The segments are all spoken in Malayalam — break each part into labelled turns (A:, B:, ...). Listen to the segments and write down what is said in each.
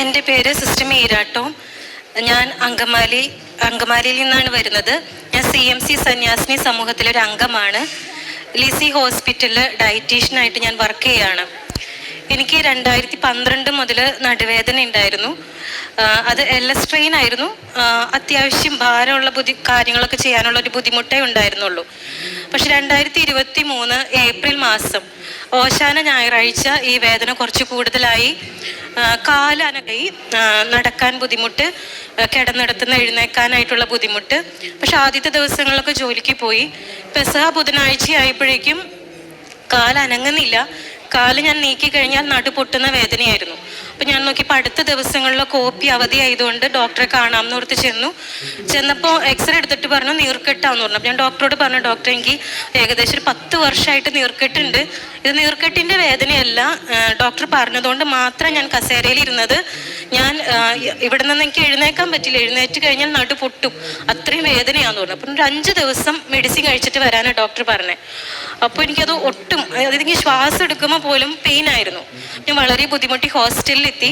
A: എന്റെ പേര് സിസ്റ്റർ മീരാട്ടോ. ഞാൻ അങ്കമാലി അങ്കമാലിയിൽ നിന്നാണ് വരുന്നത്. ഞാൻ സി എം സി സന്യാസിനി സമൂഹത്തിലൊരു അംഗമാണ് ലിസി ഹോസ്പിറ്റലിൽ ഡയറ്റീഷ്യനായിട്ട് ഞാൻ വർക്ക് ചെയ്യാണ്. എനിക്ക് രണ്ടായിരത്തി പന്ത്രണ്ട് മുതൽ നടുവേദന ഉണ്ടായിരുന്നു. അത് എൽ എസ് ട്രെയിൻ ആയിരുന്നു. അത്യാവശ്യം ഭാരമുള്ള ബുദ്ധി കാര്യങ്ങളൊക്കെ ചെയ്യാനുള്ള ഒരു ബുദ്ധിമുട്ടേ ഉണ്ടായിരുന്നുള്ളൂ. പക്ഷെ രണ്ടായിരത്തി ഇരുപത്തി മൂന്ന് ഏപ്രിൽ മാസം ഓശാന ഞായറാഴ്ച ഈ വേദന കുറച്ച് കൂടുതലായി. കാലനകൈ നടക്കാൻ ബുദ്ധിമുട്ട് കിടന്നിടത്തുനിന്ന് എഴുന്നേക്കാനായിട്ടുള്ള ബുദ്ധിമുട്ട്. പക്ഷെ ആദ്യത്തെ ദിവസങ്ങളൊക്കെ ജോലിക്ക് പോയി. പെസഹ ബുധനാഴ്ച ആയപ്പോഴേക്കും കാൽ അനങ്ങുന്നില്ല കാൽ ഞാൻ നീക്കി കഴിഞ്ഞാൽ നടു പൊട്ടുന്ന വേദനയായിരുന്നു. അപ്പം ഞാൻ നോക്കിയപ്പോൾ അടുത്ത ദിവസങ്ങളിലെ കോപ്പി അവധി ആയതുകൊണ്ട് ഡോക്ടറെ കാണാമെന്ന് ഓർത്ത് ചെന്നു. ചെന്നപ്പോൾ എക്സ്റേ എടുത്തിട്ട് പറഞ്ഞു നീർക്കെട്ടാന്ന് പറഞ്ഞു. അപ്പം ഞാൻ ഡോക്ടറോട് പറഞ്ഞു ഡോക്ടർ എനിക്ക് ഏകദേശം ഒരു പത്ത് വർഷമായിട്ട് നീർക്കെട്ടുണ്ട്. ഇത് നീർക്കെട്ടിന്റെ വേദനയല്ല. ഡോക്ടർ പറഞ്ഞതുകൊണ്ട് മാത്രം ഞാൻ കസേരയിൽ ഇരുന്നത്. ഞാൻ ഇവിടെ നിന്ന് എനിക്ക് എഴുന്നേക്കാൻ പറ്റില്ല. എഴുന്നേറ്റ് കഴിഞ്ഞാൽ നടു പൊട്ടും. അത്രയും വേദനയാന്ന് പറഞ്ഞു. അപ്പം ഒരു അഞ്ച് ദിവസം മെഡിസിൻ കഴിച്ചിട്ട് വരാനാണ് ഡോക്ടർ പറഞ്ഞത് അപ്പോൾ എനിക്കത് ഒട്ടും അതായത് ശ്വാസം എടുക്കുമ്പോൾ പോലും പെയിൻ ആയിരുന്നു. ഞാൻ വളരെ ബുദ്ധിമുട്ടി ഹോസ്റ്റലിലെത്തി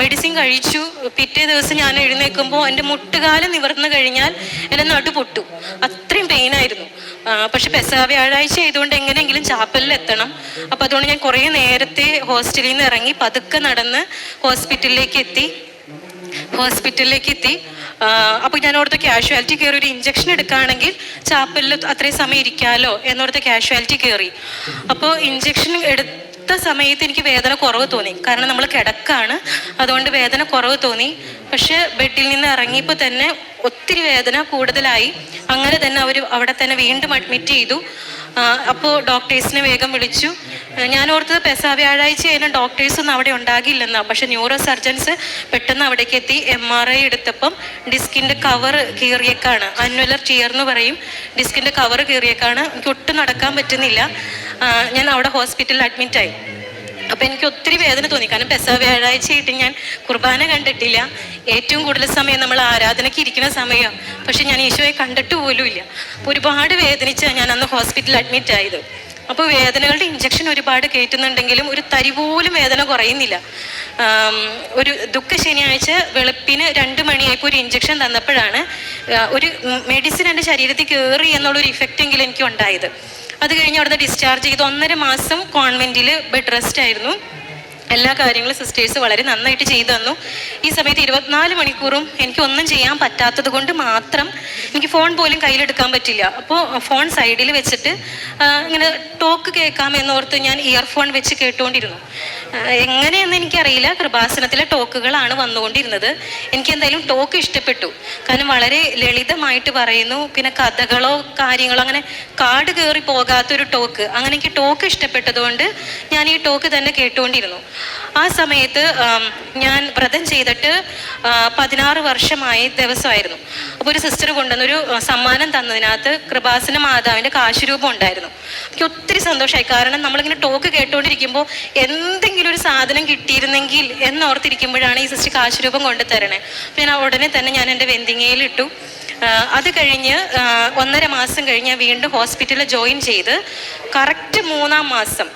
A: മെഡിസിൻ കഴിച്ചു. പിറ്റേ ദിവസം ഞാൻ എഴുന്നേൽക്കുമ്പോൾ എന്റെ മുട്ടുകാലം നിവർന്നു കഴിഞ്ഞാൽ എന്റെ നടു പൊട്ടു. അത്രയും പെയിനായിരുന്നു പക്ഷെ പെസ വ്യാഴാഴ്ച ആയതുകൊണ്ട് എങ്ങനെയെങ്കിലും ചാപ്പലിൽ എത്തണം. അപ്പം അതുകൊണ്ട് ഞാൻ കുറേ നേരത്തെ ഹോസ്റ്റലിൽ നിന്ന് ഇറങ്ങി പതുക്കെ നടന്ന് ഹോസ്പിറ്റലിലേക്ക് എത്തി. ഹോസ്പിറ്റലിലേക്ക് എത്തി. അപ്പോൾ ഞാൻ ഓർത്ത് കാഷ്വാലിറ്റി കയറി ഒരു ഇഞ്ചക്ഷൻ എടുക്കുകയാണെങ്കിൽ ചാപ്പലിൽ അത്രയും സമയം ഇരിക്കാമല്ലോ എന്നോർത്ത് കാഷ്വാലിറ്റി കയറി. അപ്പോൾ ഇഞ്ചക്ഷൻ എടുത്ത സമയത്ത് എനിക്ക് വേദന കുറവ് തോന്നി. കാരണം നമ്മൾ കിടക്കാണ്. അതുകൊണ്ട് വേദന കുറവ് തോന്നി. പക്ഷെ ബെഡിൽ നിന്ന് ഇറങ്ങിയപ്പോൾ തന്നെ ഒത്തിരി വേദന കൂടുതലായി. അങ്ങനെ തന്നെ അവർ അവിടെ തന്നെ വീണ്ടും അഡ്മിറ്റ് ചെയ്തു. അപ്പോൾ ഡോക്ടേഴ്സിനെ വേഗം വിളിച്ചു. ഞാൻ ഓർത്തത് പെസ വ്യാഴാഴ്ച ആയാലും ഡോക്ടേഴ്സ് ഒന്നും അവിടെ ഉണ്ടാകില്ലെന്നാ. പക്ഷെ ന്യൂറോ സർജൻസ് പെട്ടെന്ന് അവിടേക്ക് എത്തി. എം ആർ ഐ എടുത്തപ്പം ഡിസ്കിന്റെ കവർ കീറിയേക്കാണ്. അന്വലർ ടിയർ എന്ന് പറയും ഡിസ്കിന്റെ കവർ കീറിയേക്കാണ്. എനിക്ക് ഒട്ടും നടക്കാൻ പറ്റുന്നില്ല. ഞാൻ അവിടെ ഹോസ്പിറ്റലിൽ അഡ്മിറ്റായി അപ്പം എനിക്ക് ഒത്തിരി വേദന തോന്നി. കാരണം പെസ വ്യാഴാഴ്ചയായിട്ട് ഞാൻ കുർബാന കണ്ടിട്ടില്ല. ഏറ്റവും കൂടുതൽ സമയം നമ്മൾ ആരാധനയ്ക്ക് ഇരിക്കുന്ന സമയം. പക്ഷെ ഞാൻ ഈശോയെ കണ്ടിട്ട് പോലുമില്ല അപ്പോൾ ഒരുപാട് വേദനിച്ചാണ് ഞാൻ അന്ന് ഹോസ്പിറ്റലിൽ അഡ്മിറ്റ് ആയത്. അപ്പോൾ വേദനകളുടെ ഇഞ്ചക്ഷൻ ഒരുപാട് കയറ്റുന്നുണ്ടെങ്കിലും ഒരു തരി പോലും വേദന കുറയുന്നില്ല. ഒരു ദുഃഖ ശനിയാഴ്ച വെളുപ്പിന് രണ്ട് മണിയായപ്പോൾ ഒരു ഇഞ്ചക്ഷൻ തന്നപ്പോഴാണ് ഒരു മെഡിസിൻ എന്റെ ശരീരത്തിൽ കയറി എന്നുള്ളൊരു ഇഫക്റ്റെങ്കിലും എനിക്ക് ഉണ്ടായത്. അത് കഴിഞ്ഞ് അവിടുന്ന് ഡിസ്ചാർജ് ചെയ്ത്. ഒന്നര മാസം കോൺവെന്റിൽ ബെഡ് റെസ്റ്റ് ആയിരുന്നു. എല്ലാ കാര്യങ്ങളും സിസ്റ്റേഴ്സ് വളരെ നന്നായിട്ട് ചെയ്തു തന്നു. ഈ സമയത്ത് ഇരുപത്തിനാല് മണിക്കൂറും എനിക്ക് ഒന്നും ചെയ്യാൻ പറ്റാത്തത് കൊണ്ട് മാത്രം എനിക്ക് ഫോൺ പോലും കയ്യിലെടുക്കാൻ പറ്റില്ല. അപ്പോൾ ഫോൺ സൈഡിൽ വെച്ചിട്ട് ഇങ്ങനെ ടോക്ക് കേൾക്കാമെന്നോർത്ത് ഞാൻ ഇയർഫോൺ വെച്ച് കേട്ടുകൊണ്ടിരുന്നു എങ്ങനെയെന്ന് എനിക്കറിയില്ല. കൃപാസനത്തിലെ ടോക്കുകളാണ് വന്നുകൊണ്ടിരുന്നത്. എനിക്ക് എന്തായാലും ടോക്ക് ഇഷ്ടപ്പെട്ടു. കാരണം വളരെ ലളിതമായിട്ട് പറയുന്നു. പിന്നെ കഥകളോ കാര്യങ്ങളോ അങ്ങനെ കാട് കയറി പോകാത്തൊരു ടോക്ക്. അങ്ങനെ എനിക്ക് ടോക്ക് ഇഷ്ടപ്പെട്ടതുകൊണ്ട് ഞാൻ ഈ ടോക്ക് തന്നെ കേട്ടുകൊണ്ടിരുന്നു. ആ സമയത്ത് ഞാൻ വ്രതം ചെയ്തിട്ട് പതിനാറ് വർഷമായി ദിവസമായിരുന്നു. അപ്പോൾ ഒരു സിസ്റ്റർ കൊണ്ടുവന്നൊരു സമ്മാനം തന്നതിനകത്ത് കൃപാസന മാതാവിന്റെ കാശുരൂപം ഉണ്ടായിരുന്നു. എനിക്ക് ഒത്തിരി സന്തോഷമായി. കാരണം നമ്മളിങ്ങനെ ടോക്ക് കേട്ടുകൊണ്ടിരിക്കുമ്പോൾ എന്തെങ്കിലും ഒരു സാധനം കിട്ടിയിരുന്നെങ്കിൽ എന്നോർത്തിരിക്കുമ്പോഴാണ് ഈ സിസ്റ്റർ കാശുരൂപം കൊണ്ടു തരണേ ഞാൻ ഉടനെ തന്നെ ഞാൻ എന്റെ ആ, അത് കഴിഞ്ഞ് ഒന്നര മാസം കഴിഞ്ഞ് ഞാൻ വീണ്ടും ഹോസ്പിറ്റലിൽ ജോയിൻ ചെയ്ത് കറക്റ്റ് മൂന്നാം മാസം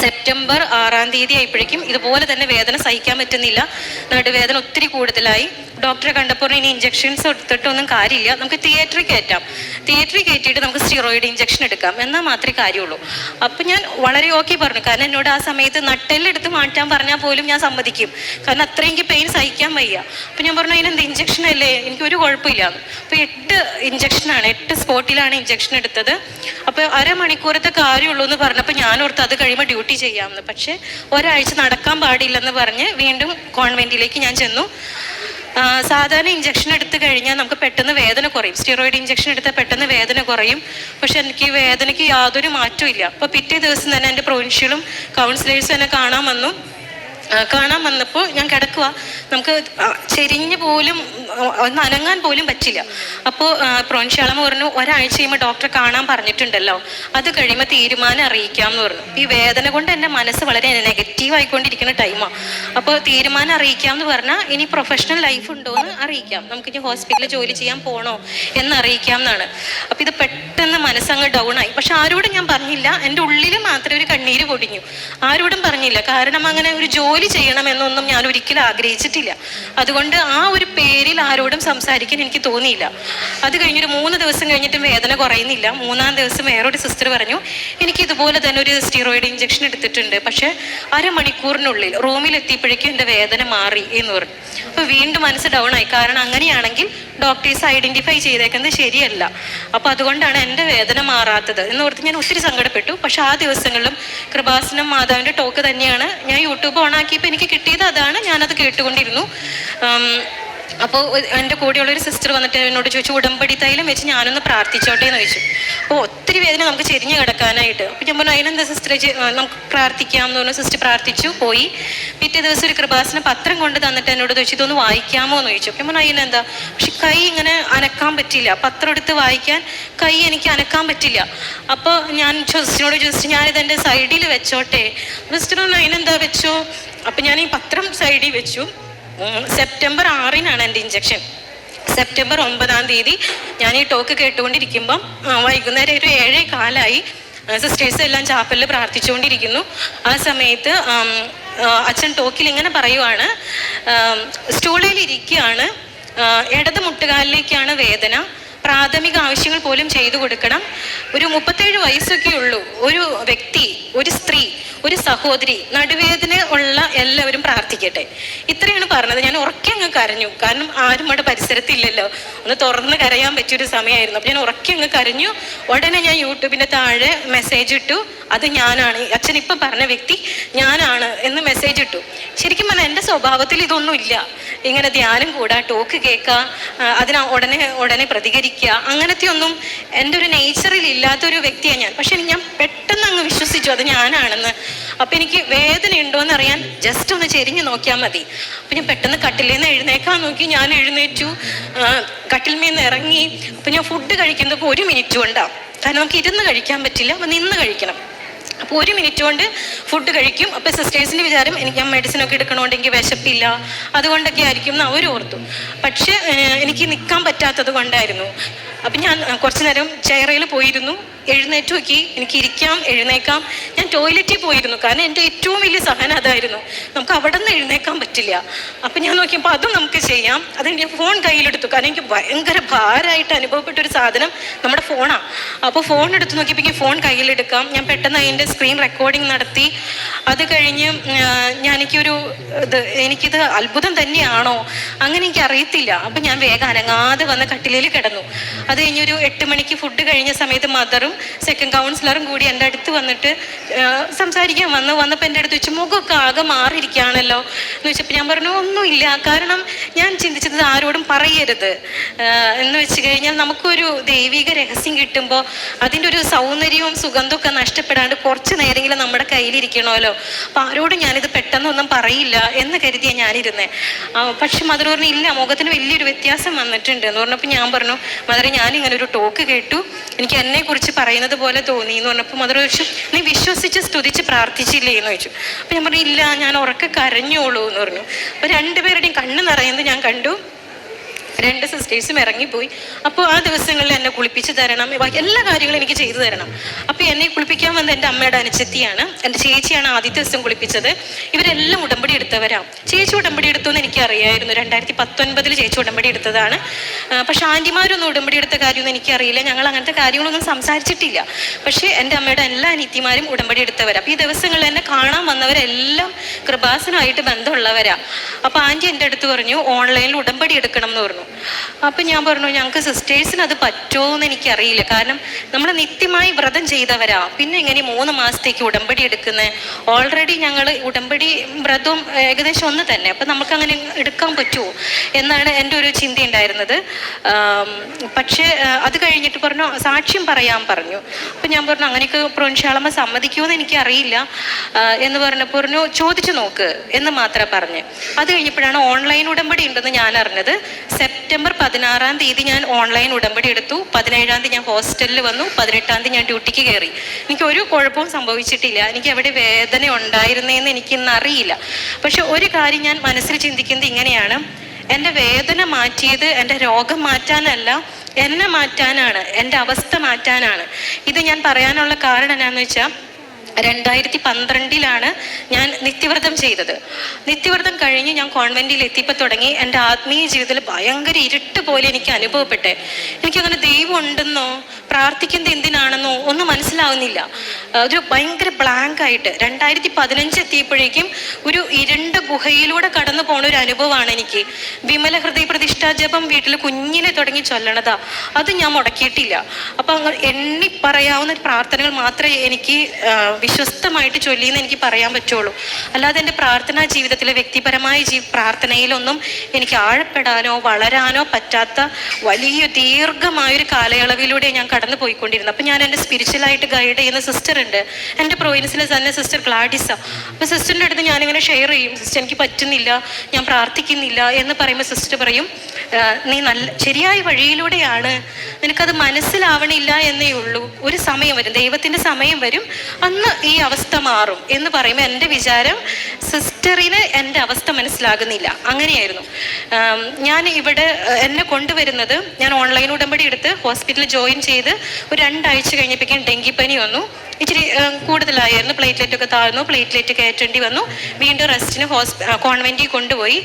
A: സെപ്റ്റംബർ ആറാം തീയതി ആയപ്പോഴേക്കും ഇതുപോലെ തന്നെ വേദന സഹിക്കാൻ പറ്റുന്നില്ല. നടുവേദന ഒത്തിരി കൂടുതലായി. ഡോക്ടറെ കണ്ടപ്പോൾ ഇനി ഇഞ്ചക്ഷൻസ് എടുത്തിട്ടൊന്നും കാര്യമില്ല. നമുക്ക് തിയേറ്ററിൽ കയറ്റാം. തിയേറ്ററിൽ കയറ്റിയിട്ട് നമുക്ക് സ്റ്റിറോയിഡ് ഇഞ്ചക്ഷൻ എടുക്കാം. എന്നാൽ മാത്രമേ കാര്യമുള്ളൂ. അപ്പം ഞാൻ വളരെ ഓക്കെ പറഞ്ഞു. കാരണം എന്നോട് ആ സമയത്ത് നട്ടെല്ലെടുത്ത് മാറ്റാൻ പറഞ്ഞാൽ പോലും ഞാൻ സമ്മതിക്കും. കാരണം അത്രയും പെയിൻ സഹിക്കാൻ വയ്യ. അപ്പം ഞാൻ പറഞ്ഞു അതിനെന്ത് ഇഞ്ചക്ഷൻ അല്ലേ? എനിക്ക് ഒരു കുഴപ്പമില്ല. അപ്പോൾ എട്ട് ഇഞ്ചക്ഷനാണ് എട്ട് സ്പോട്ടിലാണ് ഇഞ്ചക്ഷൻ എടുത്തത്. അപ്പോൾ അരമണിക്കൂറത്തെ കാര്യമുള്ളൂ എന്ന് പറഞ്ഞപ്പോൾ ഞാൻ ഓർത്ത് അത് കഴിയുമ്പോൾ ഡ്യൂട്ടി ചെയ്യാമെന്ന്. പക്ഷേ ഒരാഴ്ച നടക്കാൻ പാടില്ലെന്ന് പറഞ്ഞ് വീണ്ടും കോൺവെന്റിലേക്ക് ഞാൻ ചെന്നു. സാധാരണ ഇഞ്ചക്ഷൻ എടുത്തു കഴിഞ്ഞാൽ നമുക്ക് പെട്ടെന്ന് വേദന കുറയും. സ്റ്റിറോയിഡ് ഇഞ്ചക്ഷൻ എടുത്താൽ പെട്ടെന്ന് വേദന കുറയും. പക്ഷെ എനിക്ക് വേദനയ്ക്ക് യാതൊരു മാറ്റവും ഇല്ല. അപ്പോൾ പിറ്റേ ദിവസം തന്നെ എന്റെ പ്രൊവിൻഷ്യലും കൗൺസിലേഴ്സും എന്നെ കാണാൻ വന്നു. കാണാൻ വന്നപ്പോൾ ഞാൻ കിടക്കുക നമുക്ക് ചെരിഞ്ഞ് പോലും ഒന്ന് അനങ്ങാൻ പോലും പറ്റില്ല. അപ്പോൾ പ്രോൻഷ്യാളമ്മ പറഞ്ഞു ഒരാഴ്ച കഴിയുമ്പോൾ ഡോക്ടറെ കാണാൻ പറഞ്ഞിട്ടുണ്ടല്ലോ. അത് കഴിയുമ്പോൾ തീരുമാനം അറിയിക്കാം എന്ന് പറഞ്ഞു. ഈ വേദന കൊണ്ട് എന്റെ മനസ്സ് വളരെ നെഗറ്റീവ് ആയിക്കൊണ്ടിരിക്കുന്ന ടൈമാണ് അപ്പോൾ തീരുമാനം അറിയിക്കാം എന്ന് പറഞ്ഞാൽ ഇനി പ്രൊഫഷണൽ ലൈഫ് ഉണ്ടോ എന്ന് അറിയിക്കാം. നമുക്ക് ഇനി ഹോസ്പിറ്റലിൽ ജോലി ചെയ്യാൻ പോകണോ എന്ന് അറിയിക്കാം എന്നാണ് അപ്പോൾ ഇത് മനസ്സങ്ങ് ഡൗൺ ആയി. പക്ഷെ ആരോടും ഞാൻ പറഞ്ഞില്ല. എന്റെ ഉള്ളിൽ മാത്രമേ ഒരു കണ്ണീര് പൊടിഞ്ഞു. ആരോടും പറഞ്ഞില്ല. കാരണം അങ്ങനെ ഒരു ജോലി ചെയ്യണമെന്നൊന്നും ഞാൻ ഒരിക്കലും ആഗ്രഹിച്ചിട്ടില്ല. അതുകൊണ്ട് ആ ഒരു പേരിൽ ആരോടും സംസാരിക്കാൻ എനിക്ക് തോന്നിയില്ല. അത് കഴിഞ്ഞൊരു മൂന്ന് ദിവസം കഴിഞ്ഞിട്ടും വേദന കുറയുന്നില്ല. മൂന്നാം ദിവസം വേറൊരു സിസ്റ്റർ പറഞ്ഞു എനിക്ക് ഇതുപോലെ തന്നെ ഒരു സ്റ്റീറോയിഡ് ഇഞ്ചക്ഷൻ എടുത്തിട്ടുണ്ട്. പക്ഷെ അരമണിക്കൂറിനുള്ളിൽ റൂമിൽ എത്തിയപ്പോഴേക്കും എന്റെ വേദന മാറി എന്ന് പറഞ്ഞു. അപ്പോൾ വീണ്ടും മനസ്സ് ഡൗൺ ആയി. കാരണം അങ്ങനെയാണെങ്കിൽ ഡോക്ടേഴ്സ് ഐഡന്റിഫൈ ചെയ്തേക്കുന്നത് ശരിയല്ല. അപ്പോൾ അതുകൊണ്ടാണ് എന്റെ വേദന മാറാത്തത് എന്ന് ഓർത്ത് ഞാൻ ഒത്തിരി സങ്കടപ്പെട്ടു. പക്ഷെ ആ ദിവസങ്ങളിലും കൃപാസനം മാതാവിന്റെ ടോക്ക് തന്നെയാണ് ഞാൻ യൂട്യൂബ് ഓൺ ആക്കിയപ്പോൾ എനിക്ക് കിട്ടിയത് അതാണ്. ഞാനത് കേട്ടുകൊണ്ടിരുന്നു. അപ്പോൾ എന്റെ കൂടെയുള്ള ഒരു സിസ്റ്റർ വന്നിട്ട് എന്നോട് ചോദിച്ചു ഉടമ്പടി തൈലം വെച്ച് ഞാനൊന്ന് പ്രാർത്ഥിച്ചോട്ടെ എന്ന് ചോദിച്ചു. അപ്പോൾ ഒത്തിരി വേദന നമുക്ക് ചെരിഞ്ഞ് കിടക്കാനായിട്ട്. അപ്പോൾ ഞാൻ പറഞ്ഞു അതിനെന്താ സിസ്റ്റർ നമുക്ക് പ്രാർത്ഥിക്കാം എന്ന് സിസ്റ്റർ പ്രാർത്ഥിച്ചു പോയി. പിറ്റേ ദിവസം ഒരു കൃപാസന പത്രം കൊണ്ട് തന്നിട്ട് എന്നോട് ചോദിച്ചു ഇതൊന്ന് വായിക്കാമോ എന്ന് ചോദിച്ചു. ഞാൻ പറഞ്ഞു അതിനെന്താ? പക്ഷെ കൈ ഇങ്ങനെ അനക്കാൻ പറ്റില്ല പത്രം എടുത്ത് വായിക്കാൻ കൈ എനിക്ക് അനക്കാൻ പറ്റില്ല അപ്പോൾ ഞാൻ സിസ്റ്ററിനോട് ചോദിച്ചു ഞാനിത് എന്റെ സൈഡിൽ വെച്ചോട്ടെ. സിസ്റ്റർ പറഞ്ഞു അതിനെന്താ വെച്ചോ? അപ്പോൾ ഞാൻ ഈ പത്രം സൈഡിൽ വെച്ചു. സെപ്റ്റംബർ ആറിനാണ് എന്റെ ഇഞ്ചക്ഷൻ സെപ്റ്റംബർ ഒമ്പതാം തീയതി ഞാൻ ഈ ടോക്ക് കേട്ടുകൊണ്ടിരിക്കുമ്പം വൈകുന്നേരം ഒരു ഏഴേ കാലായി സിസ്റ്റേഴ്സ് എല്ലാം ചാപ്പലിൽ പ്രാർത്ഥിച്ചുകൊണ്ടിരിക്കുന്നു. ആ സമയത്ത് അച്ഛൻ ടോക്കിൽ ഇങ്ങനെ പറയുവാണ് സ്റ്റൂളിൽ ഇരിക്കുകയാണ് ഇടത് മുട്ടുകാലിലേക്കാണ് വേദന പ്രാഥമിക ആവശ്യങ്ങൾ പോലും ചെയ്തു കൊടുക്കണം. ഒരു മുപ്പത്തേഴ് വയസ്സൊക്കെ ഉള്ളൂ ഒരു വ്യക്തി ഒരു സ്ത്രീ ഒരു സഹോദരി നടുവേദന ഉള്ള എല്ലാവരും പ്രാർത്ഥിക്കട്ടെ. ഇത്രയാണ് പറഞ്ഞത്. ഞാൻ ഉറക്കെ അങ്ങ് കരഞ്ഞു. കാരണം ആരും അവിടെ പരിസരത്തില്ലല്ലോ. ഒന്ന് തുറന്ന് കരയാൻ പറ്റിയൊരു സമയമായിരുന്നു. അപ്പം ഞാൻ ഉറക്കെ അങ്ങ് കരഞ്ഞു. ഉടനെ ഞാൻ യൂട്യൂബിന്റെ താഴെ മെസ്സേജ് ഇട്ടു. അത് ഞാനാണ്. അച്ഛൻ ഇപ്പം പറഞ്ഞ വ്യക്തി ഞാനാണ് എന്ന് മെസ്സേജ് ഇട്ടു. ശരിക്കും പറഞ്ഞാൽ എന്റെ സ്വഭാവത്തിൽ ഇതൊന്നുമില്ല ഇങ്ങനെ ധ്യാനം കൂടാ ടോക്ക് കേൾക്കുക അതിന് ഉടനെ ഉടനെ പ്രതികരിക്കുക അങ്ങനത്തെ ഒന്നും എന്റെ ഒരു നേച്ചറിൽ ഇല്ലാത്തൊരു വ്യക്തിയാണ് ഞാൻ. പക്ഷെ ഞാൻ പെട്ടെന്ന് അങ്ങ് വിശ്വസിച്ചു അത് ഞാനാണെന്ന്. അപ്പം എനിക്ക് വേദന ഉണ്ടോ എന്ന് അറിയാൻ ജസ്റ്റ് ഒന്ന് ചെരിഞ്ഞു നോക്കിയാൽ മതി. അപ്പൊ ഞാൻ പെട്ടെന്ന് കട്ടിലിൽ നിന്ന് എഴുന്നേക്കാൻ നോക്കി ഞാൻ എഴുന്നേറ്റു. ആ, കട്ടിൽ നിന്ന് ഇറങ്ങി. അപ്പൊ ഞാൻ ഫുഡ് കഴിക്കുന്നപ്പോൾ ഒരു മിനിറ്റ് കൊണ്ടാണ് കാരണം നമുക്ക് ഇരുന്ന് കഴിക്കാൻ പറ്റില്ല അപ്പൊ നിന്ന് കഴിക്കണം. അപ്പോൾ ഒരു മിനിറ്റ് കൊണ്ട് ഫുഡ് കഴിക്കും. അപ്പോൾ സിസ്റ്റേഴ്സിന്റെ വിചാരം എനിക്ക് ആ മെഡിസിൻ ഒക്കെ എടുക്കണോണ്ട് എനിക്ക് വിശപ്പില്ല. അതുകൊണ്ടൊക്കെ ആയിരിക്കും എന്ന് അവരോർത്തു പക്ഷേ എനിക്ക് നിൽക്കാൻ പറ്റാത്തത് കൊണ്ടായിരുന്നു. അപ്പം ഞാൻ കുറച്ചു നേരം ചെയറയിൽ പോയിരുന്നു. എഴുന്നേറ്റ് നോക്കി എനിക്ക് ഇരിക്കാം എഴുന്നേക്കാം. ഞാൻ ടോയ്ലറ്റിൽ പോയിരുന്നു. കാരണം എന്റെ ഏറ്റവും വലിയ സഹനം അതായിരുന്നു. നമുക്ക് അവിടെ നിന്ന് എഴുന്നേക്കാൻ പറ്റില്ല. അപ്പം ഞാൻ നോക്കിയപ്പോൾ അതും നമുക്ക് ചെയ്യാം. അത് ഞാൻ ഫോൺ കയ്യിലെടുത്തു. കാരണം എനിക്ക് ഭയങ്കര ഭാരമായിട്ട് അനുഭവപ്പെട്ട ഒരു സാധനം നമ്മുടെ ഫോണാണ് അപ്പോൾ ഫോൺ എടുത്ത് നോക്കിയപ്പോൾ എനിക്ക് ഫോൺ കയ്യിലെടുക്കാം. ഞാൻ പെട്ടെന്ന് അതിന്റെ സ്ക്രീൻ റെക്കോർഡിംഗ് നടത്തി. അത് കഴിഞ്ഞ് എനിക്കൊരു ഇത് എനിക്കിത് അത്ഭുതം തന്നെയാണോ? അങ്ങനെ എനിക്ക് അറിയത്തില്ല. അപ്പം ഞാൻ വേഗം അനങ്ങാതെ വന്ന് കട്ടിലിൽ കിടന്നു. അത് കഴിഞ്ഞൊരു എട്ട് മണിക്ക് ഫുഡ് കഴിഞ്ഞ സമയത്ത് മദറും സെക്കൻഡ് കൗൺസിലറും കൂടി എന്റെ അടുത്ത് വന്നിട്ട് സംസാരിക്കാൻ വന്നു. വന്നപ്പോൾ എന്റെ അടുത്ത് വെച്ച് മുഖമൊക്കെ ആകെ മാറിയിരിക്കുകയാണല്ലോ. എന്ന് വെച്ചപ്പോൾ ഞാൻ പറഞ്ഞു ഒന്നുമില്ല. കാരണം ഞാൻ ചിന്തിച്ചത് ആരോടും പറയരുത്. എന്ന് വെച്ച് കഴിഞ്ഞാൽ നമുക്കൊരു ദൈവിക രഹസ്യം കിട്ടുമ്പോൾ അതിന്റെ ഒരു സൗന്ദര്യവും സുഗന്ധമൊക്കെ നഷ്ടപ്പെടാണ്ട് കുറച്ച് നേരമെങ്കിലും നമ്മുടെ കയ്യിലിരിക്കണമല്ലോ. അപ്പം ആരോടും ഞാനിത് പെട്ടെന്നൊന്നും പറയില്ല എന്ന് കരുതിയാണ് ഞാനിരുന്നേ. പക്ഷെ മദർ പറഞ്ഞു ഇല്ല മുഖത്തിന് വലിയൊരു വ്യത്യാസം വന്നിട്ടുണ്ട്. എന്ന് പറഞ്ഞപ്പോൾ ഞാൻ പറഞ്ഞു മധുര ഞാൻ ഇങ്ങനെ ഒരു ടോക്ക് കേട്ടു. എനിക്ക് എന്നെ കുറിച്ച് പറയുന്നത് പോലെ തോന്നി. എന്ന് പറഞ്ഞപ്പോൾ മദർ ചോദിച്ചു നീ വിശ്വസിച്ച് സ്തുതിച്ച് പ്രാർത്ഥിച്ചില്ലേ? എന്ന് ചോദിച്ചു. അപ്പം ഞാൻ പറഞ്ഞു ഇല്ല ഞാൻ ഉറക്കെ കരഞ്ഞോളൂ എന്ന് പറഞ്ഞു. അപ്പോൾ രണ്ടുപേരുടെയും കണ്ണ് നിറയുന്നത് ഞാൻ കണ്ടു. രണ്ട് സിസ്റ്റേഴ്സും ഇറങ്ങിപ്പോയി. അപ്പോൾ ആ ദിവസങ്ങളിൽ എന്നെ കുളിപ്പിച്ച് തരണം. എല്ലാ കാര്യങ്ങളും എനിക്ക് ചെയ്തു തരണം. അപ്പോൾ എന്നെ കുളിപ്പിക്കാൻ വന്ന എന്റെ അമ്മയുടെ അനുജത്തിയാണ്. എന്റെ ചേച്ചിയാണ് ആദ്യത്തെ ദിവസം കുളിപ്പിച്ചത്. ഇവരെല്ലാം ഉടമ്പടി എടുത്തവരാണ് ചേച്ചി ഉടമ്പടി എടുത്തു എന്ന് എനിക്ക് അറിയായിരുന്നു രണ്ടായിരത്തി പത്തൊൻപതിൽ ചേച്ചി ഉടമ്പടി എടുത്തതാണ്. പക്ഷെ ആന്റിമാരൊന്നും ഉടമ്പടി എടുത്ത കാര്യമൊന്നും എനിക്കറിയില്ല. ഞങ്ങൾ അങ്ങനത്തെ കാര്യങ്ങളൊന്നും സംസാരിച്ചിട്ടില്ല. പക്ഷേ എന്റെ അമ്മയുടെ എല്ലാ അനിത്യമാരും ഉടമ്പടി എടുത്തവരാണ് അപ്പോൾ ഈ ദിവസങ്ങളിൽ എന്നെ കാണാൻ വന്നവരെല്ലാം കൃപാസനമായിട്ട് ബന്ധമുള്ളവരാണ് അപ്പോൾ ആന്റി എന്റെ അടുത്ത് പറഞ്ഞു ഓൺലൈനിൽ ഉടമ്പടി എടുക്കണം എന്ന് പറഞ്ഞു. അപ്പം ഞാൻ പറഞ്ഞു ഞങ്ങൾക്ക് സിസ്റ്റേഴ്സിന് അത് പറ്റുമോ എന്ന് എനിക്കറിയില്ല. കാരണം നമ്മൾ നിത്യമായി വ്രതം ചെയ്തവരാ. പിന്നെ എങ്ങനെ മൂന്ന് മാസത്തേക്ക് ഉടമ്പടി എടുക്കുന്നത് ഓൾറെഡി ഞങ്ങൾ ഉടമ്പടി വ്രതവും ഏകദേശം ഒന്ന് തന്നെ. അപ്പം നമുക്ക് അങ്ങനെ എടുക്കാൻ പറ്റുമോ? എന്നാണ് എന്റെ ഒരു ചിന്ത ഉണ്ടായിരുന്നത് പക്ഷേ അത് കഴിഞ്ഞിട്ട് പറഞ്ഞു സാക്ഷ്യം പറയാൻ പറഞ്ഞു. അപ്പം ഞാൻ പറഞ്ഞു അങ്ങനെയൊക്കെ പ്രൊൻഷാളമ്മ സമ്മതിക്കുമോ എന്ന് എനിക്കറിയില്ല എന്ന് പറഞ്ഞപ്പോൾ പറഞ്ഞു ചോദിച്ചു നോക്ക്. എന്ന് മാത്രമേ പറഞ്ഞ്. അത് കഴിഞ്ഞപ്പോഴാണ് ഓൺലൈൻ ഉടമ്പടി ഉണ്ടെന്ന് ഞാൻ അറിഞ്ഞത്. സെപ്റ്റംബർ സെപ്റ്റംബർ പതിനാറാം തീയതി ഞാൻ ഓൺലൈൻ ഉടമ്പടി എടുത്തു. പതിനേഴാം തീയതി ഞാൻ ഹോസ്റ്റലിൽ വന്നു. പതിനെട്ടാം തീയതി ഞാൻ ഡ്യൂട്ടിക്ക് കയറി. എനിക്ക് ഒരു കുഴപ്പവും സംഭവിച്ചിട്ടില്ല. എനിക്ക് എവിടെ വേദന ഉണ്ടായിരുന്നേന്ന് എനിക്കിന്ന് അറിയില്ല. പക്ഷെ ഒരു കാര്യം ഞാൻ മനസ്സിൽ ചിന്തിക്കുന്നത് ഇങ്ങനെയാണ്. എന്റെ വേദന മാറ്റിയത് എന്റെ രോഗം മാറ്റാനല്ല എന്നെ മാറ്റാനാണ് എന്റെ അവസ്ഥ മാറ്റാനാണ്. ഇത് ഞാൻ പറയാനുള്ള കാരണം എന്നാന്ന് വെച്ചാൽ രണ്ടായിരത്തി പന്ത്രണ്ടിലാണ് ഞാൻ നിത്യവ്രതം ചെയ്തത്. നിത്യവ്രതം കഴിഞ്ഞ് ഞാൻ കോൺവെന്റിൽ എത്തിയപ്പോൾ തുടങ്ങി എന്റെ ആത്മീയ ജീവിതത്തിൽ ഭയങ്കര ഇരുട്ട് പോലെ എനിക്ക് അനുഭവപ്പെട്ടെ. എനിക്കങ്ങനെ ദൈവം ഉണ്ടെന്നോ പ്രാർത്ഥിക്കുന്നത് എന്തിനാണെന്നോ ഒന്നും മനസ്സിലാവുന്നില്ല. ഒരു ഭയങ്കര ബ്ലാങ്ക് ആയിട്ട് രണ്ടായിരത്തി പതിനഞ്ച് എത്തിയപ്പോഴേക്കും ഒരു ഇരുണ്ട ഗുഹയിലൂടെ കടന്നു പോണ ഒരു അനുഭവമാണ് എനിക്ക്. വിമല ഹൃദയ പ്രതിഷ്ഠാ ജപം വീട്ടിൽ കുഞ്ഞിനെ തുടങ്ങി ചൊല്ലണതാ. അത് ഞാൻ മുടക്കിയിട്ടില്ല. അപ്പൊ എണ്ണി പറയാവുന്ന പ്രാർത്ഥനകൾ മാത്രമേ എനിക്ക് വിശ്വസ്തമായിട്ട് ചൊല്ലിയെന്ന് എനിക്ക് പറയാൻ പറ്റുള്ളൂ. അല്ലാതെ എന്റെ പ്രാർത്ഥനാ ജീവിതത്തിലെ വ്യക്തിപരമായ ജീ പ്രാർത്ഥനയിലൊന്നും എനിക്ക് ആഴപ്പെടാനോ വളരാനോ പറ്റാത്ത വലിയ ദീർഘമായൊരു കാലയളവിലൂടെ ഞാൻ കടന്നു പോയിക്കൊണ്ടിരുന്നത് അപ്പം ഞാൻ എന്റെ സ്പിരിച്വലായിട്ട് ഗൈഡ് ചെയ്യുന്ന സിസ്റ്റർ ഉണ്ട്. എന്റെ പ്രോയിൻസിലെ തന്നെ സിസ്റ്റർ ഗ്ലാഡിസ അപ്പോൾ സിസ്റ്ററിന്റെ അടുത്ത് ഞാനിങ്ങനെ ഷെയർ ചെയ്യും സിസ്റ്റർ എനിക്ക് പറ്റുന്നില്ല ഞാൻ പ്രാർത്ഥിക്കുന്നില്ല എന്ന് പറയുമ്പോൾ സിസ്റ്റർ പറയും നീ നല്ല ശരിയായ വഴിയിലൂടെയാണ്. നിനക്കത് മനസ്സിലാവണില്ല എന്നേ ഉള്ളൂ. ഒരു സമയം വരും ദൈവത്തിന്റെ സമയം വരും. അന്ന് ഈ അവസ്ഥ മാറും എന്ന് പറയുമ്പോൾ എന്റെ വിചാരം സിസ്റ്ററിന് എന്റെ അവസ്ഥ മനസ്സിലാകുന്നില്ല. അങ്ങനെയായിരുന്നു. ഞാൻ ഇവിടെ എന്നെ കൊണ്ടുവരുന്നത് ഞാൻ ഓൺലൈൻ ഉടമ്പടി എടുത്ത് ഹോസ്പിറ്റലിൽ ജോയിൻ ചെയ്ത് ഒരു രണ്ടാഴ്ച കഴിഞ്ഞപ്പോഴേക്കും ഡെങ്കിപ്പനി വന്നു. ഇച്ചിരി കൂടുതലായിരുന്നു പ്ലേറ്റ്ലെറ്റ് ഒക്കെ താഴ്ന്നു. പ്ലേറ്റ്ലെറ്റ് കയറ്റേണ്ടി വന്നു. വീണ്ടും റെസ്റ്റിന് ഹോസ്പി കോൺവെന്റിൽ കൊണ്ടുപോയി.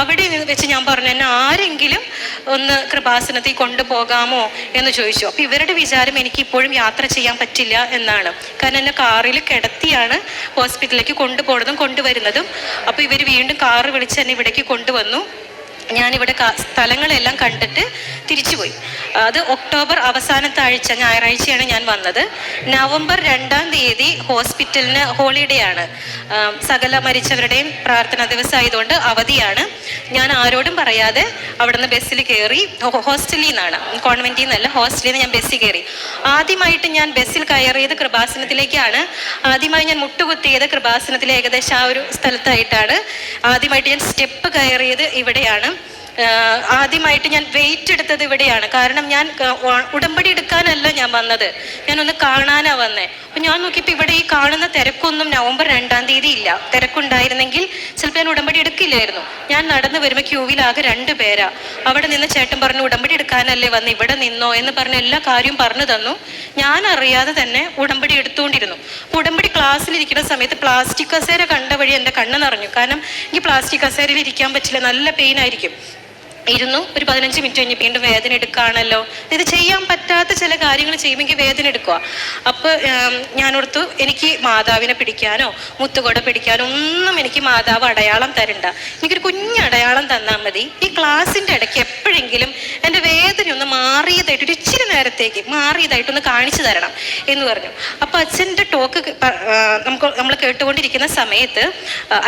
A: അവിടെ വെച്ച് ഞാൻ പറഞ്ഞു എന്നെ ആരെങ്കിലും ഒന്ന് കൃപാസനത്തിൽ കൊണ്ടുപോകാമോ? എന്ന് ചോദിച്ചു. അപ്പോൾ ഇവരുടെ വിചാരം എനിക്ക് ഇപ്പോഴും യാത്ര ചെയ്യാൻ പറ്റില്ല എന്നാണ്. കാരണം എന്നെ കാറിൽ കിടത്തിയാണ് ഹോസ്പിറ്റലിലേക്ക് കൊണ്ടുപോകുന്നതും കൊണ്ടുവരുന്നതും. അപ്പോൾ ഇവർ വീണ്ടും കാറ് വിളിച്ച് എന്നെ ഇവിടേക്ക് കൊണ്ടുവന്നു. ഞാനിവിടെ സ്ഥലങ്ങളെല്ലാം കണ്ടിട്ട് തിരിച്ചുപോയി. അത് ഒക്ടോബർ അവസാനത്തെ ആഴ്ച ഞായറാഴ്ചയാണ് ഞാൻ വന്നത്. നവംബർ രണ്ടാം തീയതി ഹോസ്പിറ്റലിന് ഹോളിഡേ ആണ് സകല മരിച്ചവരുടെയും പ്രാർത്ഥനാ ദിവസം ആയതുകൊണ്ട് അവധിയാണ്. ഞാൻ ആരോടും പറയാതെ അവിടുന്ന് ബസ്സിൽ കയറി ഹോസ്റ്റലിൽ നിന്നാണ്. കോൺവെന്റിൽ നിന്നല്ല ഹോസ്റ്റലിൽ നിന്ന് ഞാൻ ബസ്സിൽ കയറി. ആദ്യമായിട്ട് ഞാൻ ബസ്സിൽ കയറിയത് കൃപാസനത്തിലേക്കാണ്. ആദ്യമായി ഞാൻ മുട്ടുകുത്തിയത് കൃപാസനത്തിലെ ഏകദേശം ആ ഒരു സ്ഥലത്തായിട്ടാണ്. ആദ്യമായിട്ട് ഞാൻ സ്റ്റെപ്പ് കയറിയത് ഇവിടെയാണ്. ആദ്യമായിട്ട് ഞാൻ വെയിറ്റ് എടുത്തത് ഇവിടെയാണ്. കാരണം ഞാൻ ഉടമ്പടി എടുക്കാനല്ല ഞാൻ വന്നത്. ഞാനൊന്ന് കാണാനാ വന്നേ. അപ്പൊ ഞാൻ നോക്കിയപ്പോൾ ഇവിടെ ഈ കാണുന്ന തിരക്കൊന്നും നവംബർ രണ്ടാം തീയതി ഇല്ല. തിരക്കുണ്ടായിരുന്നെങ്കിൽ ചിലപ്പോൾ ഞാൻ ഉടമ്പടി എടുക്കില്ലായിരുന്നു. ഞാൻ നടന്നു വരുമ്പോൾ ക്യൂവിലാകെ രണ്ട് പേരാ. അവിടെ നിന്ന് ചേട്ടൻ പറഞ്ഞു ഉടമ്പടി എടുക്കാനല്ലേ വന്ന്? ഇവിടെ നിന്നോ? എന്ന് പറഞ്ഞ എല്ലാ കാര്യവും പറഞ്ഞു തന്നു. ഞാൻ അറിയാതെ തന്നെ ഉടമ്പടി എടുത്തുകൊണ്ടിരുന്നു ഉടമ്പടി ക്ലാസ്സിൽ ഇരിക്കുന്ന സമയത്ത് പ്ലാസ്റ്റിക് കസേര കണ്ട വഴി എന്റെ കണ്ണ് നിറഞ്ഞു. കാരണം എനിക്ക് പ്ലാസ്റ്റിക് കസേരയിൽ ഇരിക്കാൻ പറ്റില്ല. നല്ല പെയിൻ ആയിരിക്കും. ഇരുന്നു. ഒരു പതിനഞ്ച് മിനിറ്റ് കഴിഞ്ഞ് വീണ്ടും വേദന എടുക്കുകയാണല്ലോ. ഇത് ചെയ്യാൻ പറ്റാത്ത ചില കാര്യങ്ങൾ ചെയ്യുമെങ്കിൽ വേദന എടുക്കുക. അപ്പോൾ ഞാനോർത്തു എനിക്ക് മാതാവിനെ പിടിക്കാനോ മുത്തുകൊട പിടിക്കാനോ ഒന്നും എനിക്ക് മാതാവ് അടയാളം തരണ്ട. എനിക്കൊരു കുഞ്ഞ് അടയാളം തന്നാൽ മതി. ഈ ക്ലാസ്സിന്റെ ഇടയ്ക്ക് എപ്പോഴെങ്കിലും എന്റെ മാറിയതായിട്ട് ഒരു ഇച്ചിരി നേരത്തേക്ക് മാറിയതായിട്ടൊന്ന് കാണിച്ചു തരണം എന്ന് പറഞ്ഞു. അപ്പോൾ അച്ഛന്റെ ടോക്ക് നമുക്ക് നമ്മൾ കേട്ടുകൊണ്ടിരിക്കുന്ന സമയത്ത്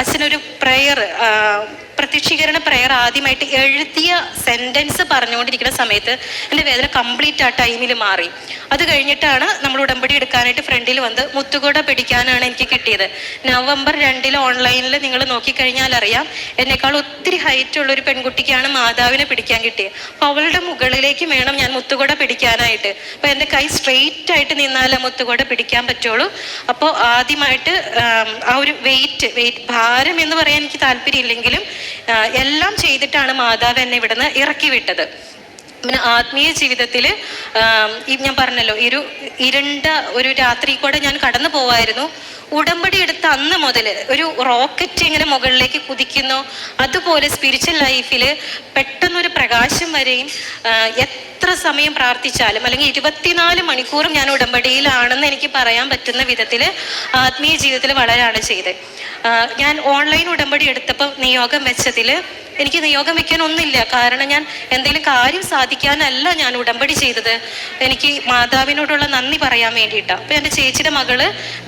A: അച്ഛനൊരു പ്രയർ പ്രത്യക്ഷീകരണ പ്രയർ ആദ്യമായിട്ട് എഴുതിയ സെന്റൻസ് പറഞ്ഞുകൊണ്ടിരിക്കുന്ന സമയത്ത് എന്റെ വേദന കംപ്ലീറ്റ് ആ ടൈമിൽ മാറി. അത് കഴിഞ്ഞിട്ടാണ് നമ്മൾ ഉടമ്പടി എടുക്കാനായിട്ട് ഫ്രണ്ടിൽ വന്ന് മുത്തുകൂട പിടിക്കാനാണ് എനിക്ക് കിട്ടിയത്. നവംബർ രണ്ടിൽ ഓൺലൈനിൽ നിങ്ങൾ നോക്കിക്കഴിഞ്ഞാൽ അറിയാം എന്നെക്കാൾ ഒത്തിരി ഹൈറ്റ് ഉള്ള ഒരു പെൺകുട്ടിക്കാണ് മാതാവിനെ പിടിക്കാൻ കിട്ടിയത്. അപ്പോൾ അവളുടെ മുകളിലേക്ക് വേണം ഞാൻ മുത്തുകൂട പിടിക്കാനായിട്ട്. അപ്പോൾ എന്റെ കൈ സ്ട്രെയിറ്റ് ആയിട്ട് നിന്നാലേ മുത്തുകൂട പിടിക്കാൻ പറ്റുള്ളൂ. അപ്പോൾ ആദ്യമായിട്ട് ആ ഒരു വെയിറ്റ് വെയിറ്റ് ഭാരം എന്ന് പറയാൻ എനിക്ക് താല്പര്യമില്ലെങ്കിലും എല്ലാം ചെയ്തിട്ടാണ് മാതാവ് എന്നെ ഇവിടുന്ന് ഇറക്കി വിട്ടത്. പിന്നെ ആത്മീയ ജീവിതത്തിൽ ഞാൻ പറഞ്ഞല്ലോ ഒരു ഇരുണ്ട ഒരു രാത്രി കൂടെ ഞാൻ കടന്നു പോവായിരുന്നു. ഉടമ്പടി എടുത്ത അന്ന് മുതൽ ഒരു റോക്കറ്റ് ഇങ്ങനെ മുകളിലേക്ക് കുതിക്കുന്നു. അതുപോലെ സ്പിരിച്വൽ ലൈഫിൽ പെട്ടെന്നൊരു പ്രകാശം വരെയും എത്ര സമയം പ്രാർത്ഥിച്ചാലും അല്ലെങ്കിൽ ഇരുപത്തിനാല് മണിക്കൂറും ഞാൻ ഉടമ്പടിയിലാണെന്ന് എനിക്ക് പറയാൻ പറ്റുന്ന വിധത്തിൽ ആത്മീയ ജീവിതത്തിൽ വളരാണ് ചെയ്തത്. ഞാൻ ഓൺലൈൻ ഉടമ്പടി എടുത്തപ്പോൾ നിയോഗം വെച്ചതിൽ എനിക്ക് നിയോഗം വെക്കാൻ കാരണം ഞാൻ എന്തെങ്കിലും കാര്യം സാധിക്കാനല്ല ഞാൻ ഉടമ്പടി ചെയ്തത്. എനിക്ക് മാതാവിനോടുള്ള നന്ദി പറയാൻ വേണ്ടിയിട്ടാണ് അപ്പോൾ എന്റെ ചേച്ചിയുടെ മകൾ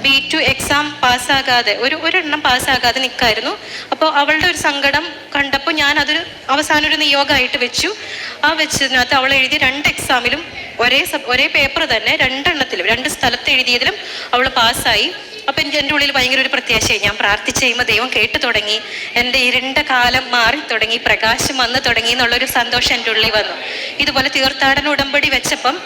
A: ബി ടു എക്സാം പാസ്സാകാതെ ഒരു ഒരെണ്ണം പാസ്സാകാതെ നിൽക്കായിരുന്നു അപ്പോൾ അവളുടെ ഒരു സങ്കടം കണ്ടപ്പോൾ ഞാൻ അതൊരു അവസാനം ഒരു നിയോഗമായിട്ട് വെച്ചു. ആ വെച്ചതിനകത്ത് അവൾ എഴുതിയ രണ്ട് എക്സാമിലും ഒരേ ഒരേ പേപ്പർ തന്നെ രണ്ടെണ്ണത്തിലും രണ്ട് സ്ഥലത്ത് എഴുതിയതിലും അവൾ പാസ്സായി. അപ്പം എനിക്ക് എന്റെ ഉള്ളിൽ ഭയങ്കര ഒരു പ്രത്യാശയായി. ഞാൻ പ്രാർത്ഥിച്ച് കഴിയുമ്പോൾ ദൈവം കേട്ടു തുടങ്ങി. എന്റെ ഇരുണ്ട കാലം മാറി തുടങ്ങി പ്രകാശം വന്നു തുടങ്ങി എന്നുള്ളൊരു സന്തോഷം എന്റെ ഉള്ളിൽ വന്നു. ഇതുപോലെ തീർത്ഥാടന ഉടമ്പടി വെച്ചപ്പം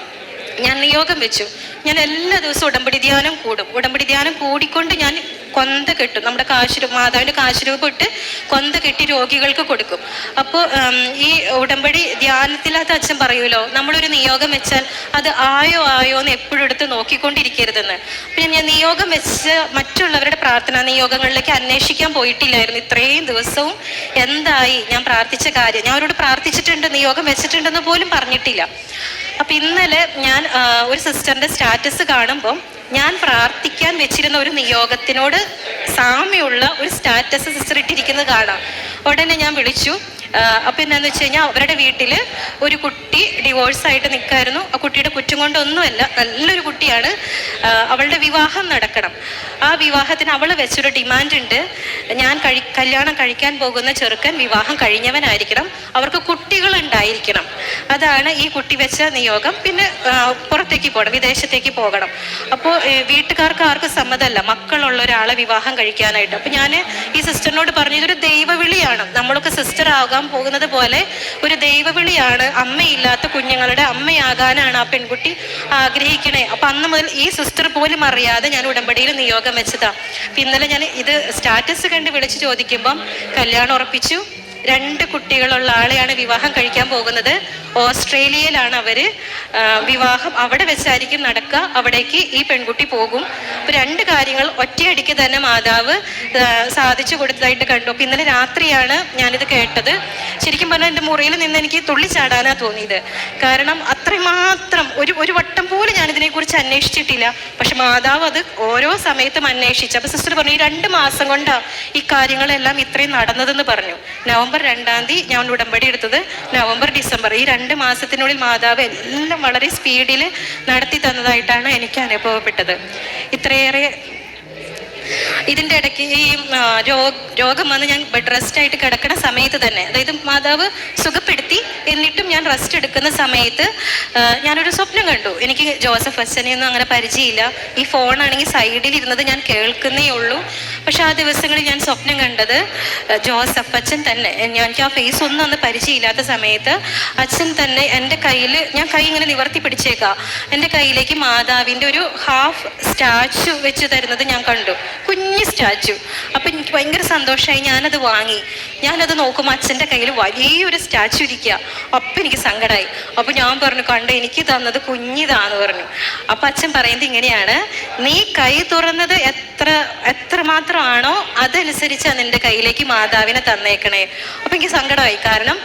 A: ഞാൻ നിയോഗം വെച്ചു. ഞാൻ എല്ലാ ദിവസവും ഉടമ്പടി ധ്യാനം കൂടും. ഉടമ്പടി ധ്യാനം കൂടിക്കൊണ്ട് ഞാൻ കൊന്ത കെട്ടും. നമ്മുടെ കാശുരൂപ മാതാവിന്റെ കാശുരൂപ ഇട്ട് കൊന്ത കെട്ടി രോഗികൾക്ക് കൊടുക്കും. അപ്പോൾ ഈ ഉടമ്പടി ധ്യാനത്തിലകത്ത് അച്ഛൻ പറയുമല്ലോ നമ്മളൊരു നിയോഗം വെച്ചാൽ അത് ആയോ ആയോ എന്ന് എപ്പോഴും എടുത്ത് നോക്കിക്കൊണ്ടിരിക്കരുതെന്ന്. പിന്നെ ഞാൻ നിയോഗം വെച്ച് മറ്റുള്ളവരുടെ പ്രാർത്ഥനാ നിയോഗങ്ങളിലേക്ക് അന്വേഷിക്കാൻ പോയിട്ടില്ലായിരുന്നു. ഇത്രയും ദിവസവും എന്തായി ഞാൻ പ്രാർത്ഥിച്ച കാര്യം. ഞാൻ അവരോട് പ്രാർത്ഥിച്ചിട്ടുണ്ട് നിയോഗം വെച്ചിട്ടുണ്ടെന്ന് പോലും പറഞ്ഞിട്ടില്ല. അപ്പൊ ഇന്നലെ ഞാൻ ഒരു സിസ്റ്ററിന്റെ സ്റ്റാറ്റസ് കാണുമ്പം ഞാൻ പ്രാർത്ഥിക്കാൻ വെച്ചിരുന്ന ഒരു നിയോഗത്തിനോട് സാമ്യമുള്ള ഒരു സ്റ്റാറ്റസ് സിസ്റ്റർ ഇട്ടിരിക്കുന്നത് കാണാം. ഉടനെ ഞാൻ വിളിച്ചു. ആ, അപ്പൊ എന്താന്ന് വെച്ച് കഴിഞ്ഞാൽ അവരുടെ വീട്ടിൽ ഒരു കുട്ടി ഡിവോഴ്സ് ആയിട്ട് നിൽക്കായിരുന്നു ആ കുട്ടിയുടെ കുറ്റം കൊണ്ടൊന്നുമല്ല നല്ലൊരു കുട്ടിയാണ്. അവളുടെ വിവാഹം നടക്കണം. ആ വിവാഹത്തിന് അവൾ വെച്ചൊരു ഡിമാൻഡ് ഉണ്ട്. ഞാൻ കഴി കല്യാണം കഴിക്കാൻ പോകുന്ന ചെറുക്കൻ വിവാഹം കഴിഞ്ഞവനായിരിക്കണം. അവർക്ക് കുട്ടികൾ ഉണ്ടായിരിക്കണം അതാണ് ഈ കുട്ടി വെച്ച നിയോഗം. പിന്നെ പുറത്തേക്ക് പോകണം വിദേശത്തേക്ക് പോകണം. അപ്പോൾ വീട്ടുകാർക്ക് ആർക്കും സമ്മതമല്ല. മക്കളുള്ള ഒരാളെ വിവാഹം കഴിക്കാനായിട്ട്. അപ്പോൾ ഞാൻ ഈ സിസ്റ്ററിനോട് പറഞ്ഞു ഇതൊരു ദൈവവിളിയാണ്. നമ്മളൊക്കെ സിസ്റ്റർ ആകാൻ പോകുന്നത് പോലെ ഒരു ദൈവവിളിയാണ് അമ്മയില്ലാത്ത കുഞ്ഞുങ്ങളുടെ അമ്മയാകാനാണ് ആ പെൺകുട്ടി ആഗ്രഹിക്കണേ. അപ്പൊ അന്ന് മുതൽ ഈ സിസ്റ്റർ പോലും അറിയാതെ ഞാൻ ഉടമ്പടിയിൽ നിയോഗം വെച്ചതാ. ഇന്നലെ ഞാൻ ഇത് സ്റ്റാറ്റസ് കണ്ട് വിളിച്ച് ചോദിക്കുമ്പം കല്യാണം ഉറപ്പിച്ചു. രണ്ട് കുട്ടികളുള്ള ആളെയാണ് വിവാഹം കഴിക്കാൻ പോകുന്നത്. ഓസ്ട്രേലിയയിലാണ് അവർ വിവാഹം അവിടെ വെച്ചായിരിക്കും നടക്കുക. അവിടേക്ക് ഈ പെൺകുട്ടി പോകും. അപ്പൊ രണ്ട് കാര്യങ്ങൾ. ഒറ്റയടിക്ക് തന്നെ മാതാവ് സാധിച്ചു കൊടുത്തതായിട്ട് കണ്ടു. അപ്പൊ ഇന്നലെ രാത്രിയാണ് ഞാനിത് കേട്ടത്. ശരിക്കും പറഞ്ഞാൽ എന്റെ മുറിയിൽ നിന്ന് എനിക്ക് തുള്ളിച്ചാടാനാ തോന്നിയത്. കാരണം അത്രമാത്രം ഒരു ഒരു വട്ടം പോലും ഞാൻ ഇതിനെക്കുറിച്ച് അന്വേഷിച്ചിട്ടില്ല. പക്ഷെ മാതാവ് അത് ഓരോ സമയത്തും അന്വേഷിച്ചു. അപ്പൊ സിസ്റ്റർ പറഞ്ഞു ഈ രണ്ട് മാസം കൊണ്ടാ ഈ കാര്യങ്ങളെല്ലാം ഇത്രയും നടന്നതെന്ന് പറഞ്ഞു. നവംബർ രണ്ടാം തീയതി ഞാൻ ഉടമ്പടി എടുത്തത് നവംബർ ഡിസംബർ. ഈ രണ്ട് മാസത്തിനുള്ളിൽ മാതാവ് എല്ലാം വളരെ സ്പീഡിൽ നടത്തി തന്നതായിട്ടാണ് എനിക്ക് അനുഭവപ്പെട്ടത്. ഇത്രയേറെ ഇതിന്റെ ഇടയ്ക്ക് ഈ രോഗം വന്ന് ഞാൻ ബെഡ് റെസ്റ്റ് ആയിട്ട് കിടക്കുന്ന സമയത്ത് തന്നെ അതായത് മാതാവ് സുഖപ്പെടുത്തി എന്നിട്ടും ഞാൻ റെസ്റ്റ് എടുക്കുന്ന സമയത്ത് ഞാനൊരു സ്വപ്നം കണ്ടു. എനിക്ക് ജോസഫ് അച്ഛനെയൊന്നും അങ്ങനെ പരിചയമില്ല. ഈ ഫോണാണെങ്കിൽ സൈഡിൽ ഇരുന്നത് ഞാൻ കേൾക്കുന്നേ ഉള്ളൂ. പക്ഷെ ആ ദിവസങ്ങളിൽ ഞാൻ സ്വപ്നം കണ്ടത് ജോസഫ് അച്ഛൻ തന്നെ. എനിക്ക് ആ ഫേസ് ഒന്നും അന്ന് പരിചയമില്ലാത്ത സമയത്ത് അച്ഛൻ തന്നെ എന്റെ കയ്യിൽ ഞാൻ കൈ ഇങ്ങനെ നിവർത്തി പിടിച്ചേക്കാം. എന്റെ കയ്യിലേക്ക് മാതാവിന്റെ ഒരു ഹാഫ് സ്റ്റാച്ചു വെച്ച് തരുന്നത് ഞാൻ കണ്ടു. കുഞ്ഞ് സ്റ്റാച്ചു. അപ്പം എനിക്ക് ഭയങ്കര സന്തോഷമായി ഞാനത് വാങ്ങി. ഞാനത് നോക്കുമ്പോൾ അച്ഛന്റെ കയ്യിൽ വലിയൊരു സ്റ്റാച്ചു ഇരിക്കുക അപ്പം എനിക്ക് സങ്കടമായി അപ്പം ഞാൻ പറഞ്ഞു കണ്ട എനിക്ക് തന്നത് കുഞ്ഞിതാന്ന് പറഞ്ഞു. അപ്പം അച്ഛൻ പറയുന്നത് ഇങ്ങനെയാണ് നീ കൈ തുറന്നത് എത്ര എത്രമാത്രമാണോ അതനുസരിച്ചാണ് നിന്റെ കയ്യിലേക്ക് മാതാവിനെ തന്നേക്കണേ. അപ്പം എനിക്ക് സങ്കടമായി. കാരണം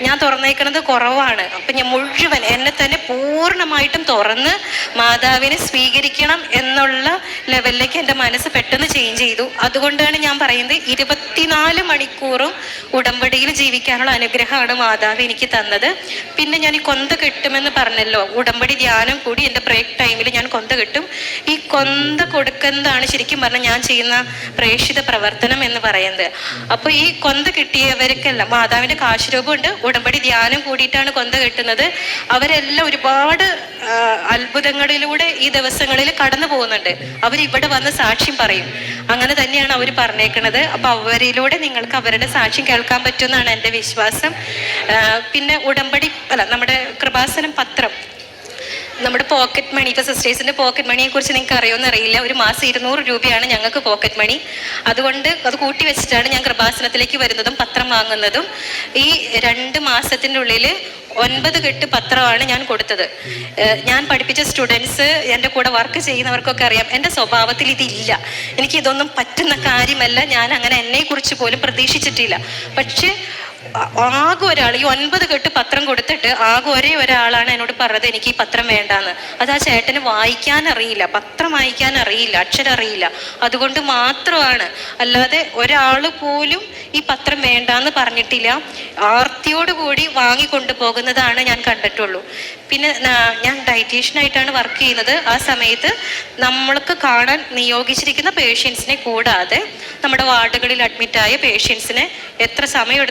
A: ഞാൻ തുറന്നേക്കണത് കുറവാണ്. അപ്പം ഞാൻ മുഴുവൻ എന്നെ തന്നെ പൂർണമായിട്ടും തുറന്ന് മാതാവിനെ സ്വീകരിക്കണം എന്നുള്ള ലെവലിലേക്ക് എന്റെ മനസ്സ് പെട്ടെന്ന് ചേഞ്ച് ചെയ്തു. അതുകൊണ്ടാണ് ഞാൻ പറയുന്നത് ഇരുപത്തിനാല് മണിക്കൂറും ഉടമ്പടിയിൽ ജീവിക്കാനുള്ള അനുഗ്രഹമാണ് മാതാവ് എനിക്ക് തന്നത്. പിന്നെ ഞാൻ ഈ കൊന്ത കിട്ടുമെന്ന് പറഞ്ഞല്ലോ. ഉടമ്പടി ധ്യാനം കൂടി എന്റെ ബ്രേക്ക് ടൈമിൽ ഞാൻ കൊന്ത കിട്ടും. ഈ കൊന്ത കൊടുക്കുന്നതാണ് ശരിക്കും പറഞ്ഞാൽ ഞാൻ ചെയ്യുന്ന പ്രേക്ഷിത പ്രവർത്തനം എന്ന് പറയുന്നത്. അപ്പോൾ ഈ കൊന്ത കിട്ടിയവർക്കെല്ലാം മാതാവിന്റെ കാശുരൂപമുണ്ട്. ഉടമ്പടി ധ്യാനം കൂടിയിട്ടാണ് കൊന്ത കിട്ടുന്നത്. അവരെല്ലാം ഒരുപാട് അത്ഭുതങ്ങളിലൂടെ ഈ ദിവസങ്ങളിൽ കടന്നു പോകുന്നുണ്ട് അവരിവിടെ വന്ന് സാക്ഷ്യം പറയും. അങ്ങനെ തന്നെയാണ് അവർ പറഞ്ഞേക്കുന്നത് അപ്പൊ അവരിലൂടെ നിങ്ങൾക്ക് അവരുടെ സാക്ഷ്യം കേൾക്കാൻ പറ്റുമെന്നാണ് എന്റെ വിശ്വാസം. പിന്നെ ഉടമ്പടി അല്ല നമ്മുടെ കൃപാസനം പത്രം. നമ്മുടെ പോക്കറ്റ് മണി ഇപ്പൊ സിസ്റ്റേഴ്സിന്റെ പോക്കറ്റ് മണിയെ കുറിച്ച് നിങ്ങൾക്ക് അറിയുമെന്ന് അറിയില്ല. ഒരു മാസം ഇരുന്നൂറ് രൂപയാണ് ഞങ്ങൾക്ക് പോക്കറ്റ് മണി അതുകൊണ്ട് അത് കൂട്ടി വെച്ചിട്ടാണ് ഞാൻ കൃപാസനത്തിലേക്ക് വരുന്നതും പത്രം വാങ്ങുന്നതും. ഈ രണ്ട് മാസത്തിന്റെ ഉള്ളിൽ ഒൻപത് കെട്ട് പത്രമാണ് ഞാൻ കൊടുത്തത്. ഞാൻ പഠിപ്പിച്ച സ്റ്റുഡൻസ് എന്റെ കൂടെ വർക്ക് ചെയ്യുന്നവർക്കൊക്കെ അറിയാം. എന്റെ സ്വഭാവത്തിൽ ഇതില്ല. എനിക്ക് ഇതൊന്നും പറ്റുന്ന കാര്യമല്ല. ഞാൻ അങ്ങനെ എന്നെക്കുറിച്ച് പോലും പ്രതീക്ഷിച്ചിട്ടില്ല. പക്ഷേ ആകെ ഒരാൾ ഈ ഒൻപത് കെട്ട് പത്രം കൊടുത്തിട്ട് ആകെ ഒരേ ഒരാളാണ് എന്നോട് പറഞ്ഞത് എനിക്ക് ഈ പത്രം വേണ്ടാന്ന്. അത് ആ ചേട്ടന് വായിക്കാൻ അറിയില്ല പത്രം വായിക്കാൻ അറിയില്ല അക്ഷരം അറിയില്ല അതുകൊണ്ട് മാത്രമാണ്. അല്ലാതെ ഒരാൾ പോലും ഈ പത്രം വേണ്ടാന്ന് പറഞ്ഞിട്ടില്ല. ആർത്തിയോട് കൂടി വാങ്ങിക്കൊണ്ടു പോകുന്നതാണ് ഞാൻ കണ്ടിട്ടുള്ളൂ. പിന്നെ ഞാൻ ഡയറ്റീഷ്യനായിട്ടാണ് വർക്ക് ചെയ്യുന്നത്. ആ സമയത്ത് നമ്മൾക്ക് കാണാൻ നിയോഗിച്ചിരിക്കുന്ന പേഷ്യൻസിനെ കൂടാതെ നമ്മുടെ വാർഡുകളിൽ അഡ്മിറ്റായ പേഷ്യൻസിനെ എത്ര സമയം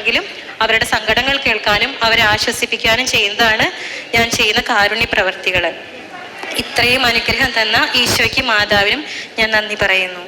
A: എടുത്തിട്ടാണെങ്കിലും അവരുടെ സങ്കടങ്ങൾ കേൾക്കാനും അവരെ ആശ്വസിപ്പിക്കാനും ചെയ്യുന്നതാണ് ഞാൻ ചെയ്യുന്ന കാരുണ്യ പ്രവർത്തികൾ ഇത്രയും അനുഗ്രഹം തന്ന ഈശോയ്ക്ക് മാതാവിനും ഞാൻ നന്ദി പറയുന്നു.